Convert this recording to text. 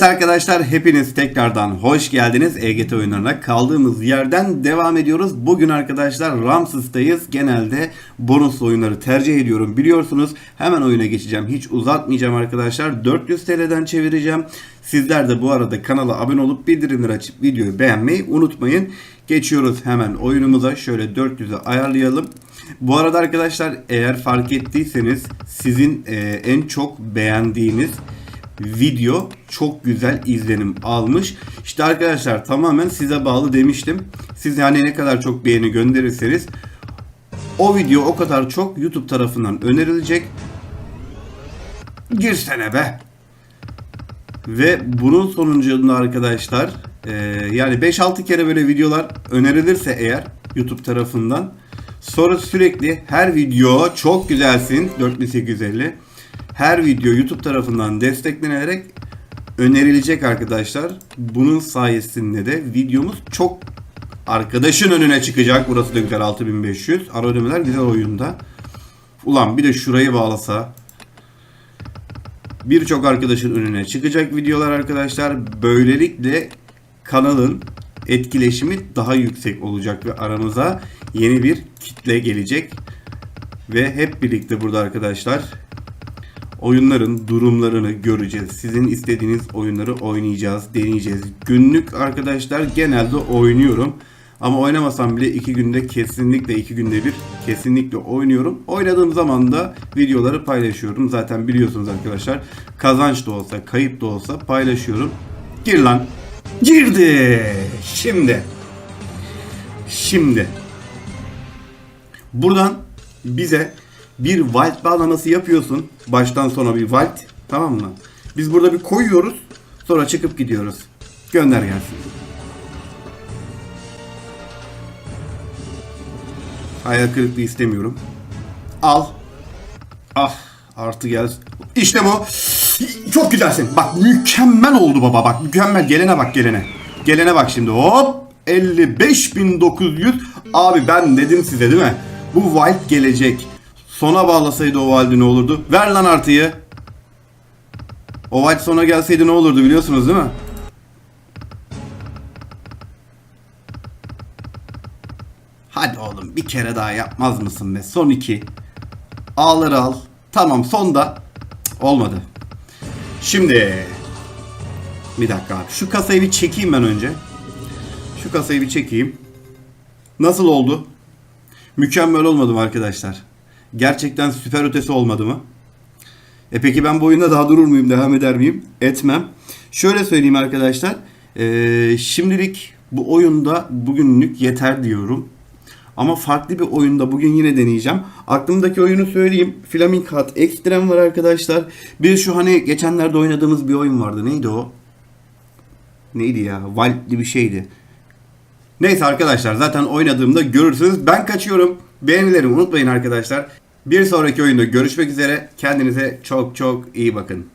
Evet arkadaşlar hepiniz tekrardan hoş geldiniz. EGT oyunlarına kaldığımız yerden devam ediyoruz. Bugün arkadaşlar Ramses'tayız. Genelde bonus oyunları tercih ediyorum biliyorsunuz. Hemen oyuna geçeceğim. Hiç uzatmayacağım arkadaşlar. 400 TL'den çevireceğim. Sizler de bu arada kanala abone olup bildirimleri açıp videoyu beğenmeyi unutmayın. Geçiyoruz hemen oyunumuza. Şöyle 400'e ayarlayalım. Bu arada arkadaşlar eğer fark ettiyseniz sizin e, en çok beğendiğiniz video çok güzel izlenim almış. İşte arkadaşlar tamamen size bağlı demiştim. Siz yani ne kadar çok beğeni gönderirseniz o video o kadar çok YouTube tarafından önerilecek. Girsene be. Ve bunun sonucunda arkadaşlar e, yani 5-6 kere böyle videolar önerilirse eğer YouTube tarafından sonra sürekli her video çok güzelsin 4850 her video YouTube tarafından desteklenerek önerilecek arkadaşlar. Bunun sayesinde de videomuz çok arkadaşın önüne çıkacak. Burası da güzel 6500. Ara ödemeler güzel oyunda. Ulan bir de şurayı bağlasa birçok arkadaşın önüne çıkacak videolar arkadaşlar. Böylelikle kanalın etkileşimi daha yüksek olacak ve aramıza yeni bir kitle gelecek. Ve hep birlikte burada arkadaşlar oyunların durumlarını göreceğiz. Sizin istediğiniz oyunları oynayacağız, deneyeceğiz. Günlük arkadaşlar genelde oynuyorum. Ama oynamasam bile iki günde kesinlikle iki günde bir kesinlikle oynuyorum. Oynadığım zaman da videoları paylaşıyorum. Zaten biliyorsunuz arkadaşlar kazanç da olsa kayıp da olsa paylaşıyorum. Gir lan. Girdi. Şimdi. Şimdi. Buradan bize bir vault bağlaması yapıyorsun. Baştan sona bir vault. Tamam mı? Biz burada bir koyuyoruz. Sonra çıkıp gidiyoruz. Gönder gelsin. Hayal kırıklığı istemiyorum. Al. Ah artı gel. İşte bu. Çok güzelsin. Bak mükemmel oldu baba. Bak mükemmel. Gelene bak gelene. Gelene bak şimdi. Hop. 55.900. Abi ben dedim size değil mi? Bu wild gelecek. Sona bağlasaydı o valdi ne olurdu? Ver lan artıyı. O valdi sona gelseydi ne olurdu biliyorsunuz değil mi? Hadi oğlum bir kere daha yapmaz mısın be? Son iki. Ağları al. Tamam sonda. Cık, Olmadı. Şimdi. Bir dakika abi. Şu kasayı bir çekeyim ben önce. Şu kasayı bir çekeyim. Nasıl oldu? Mükemmel olmadı mı arkadaşlar? Gerçekten süper ötesi olmadı mı? E peki ben bu oyunda daha durur muyum? Devam eder miyim? Etmem. Şöyle söyleyeyim arkadaşlar. Ee, şimdilik bu oyunda bugünlük yeter diyorum. Ama farklı bir oyunda bugün yine deneyeceğim. Aklımdaki oyunu söyleyeyim. Flaming Hut Extreme var arkadaşlar. Bir şu hani geçenlerde oynadığımız bir oyun vardı. Neydi o? Neydi ya? Wild'li bir şeydi. Neyse arkadaşlar zaten oynadığımda görürsünüz. Ben kaçıyorum. Beğenilerimi unutmayın arkadaşlar. Bir sonraki oyunda görüşmek üzere. Kendinize çok çok iyi bakın.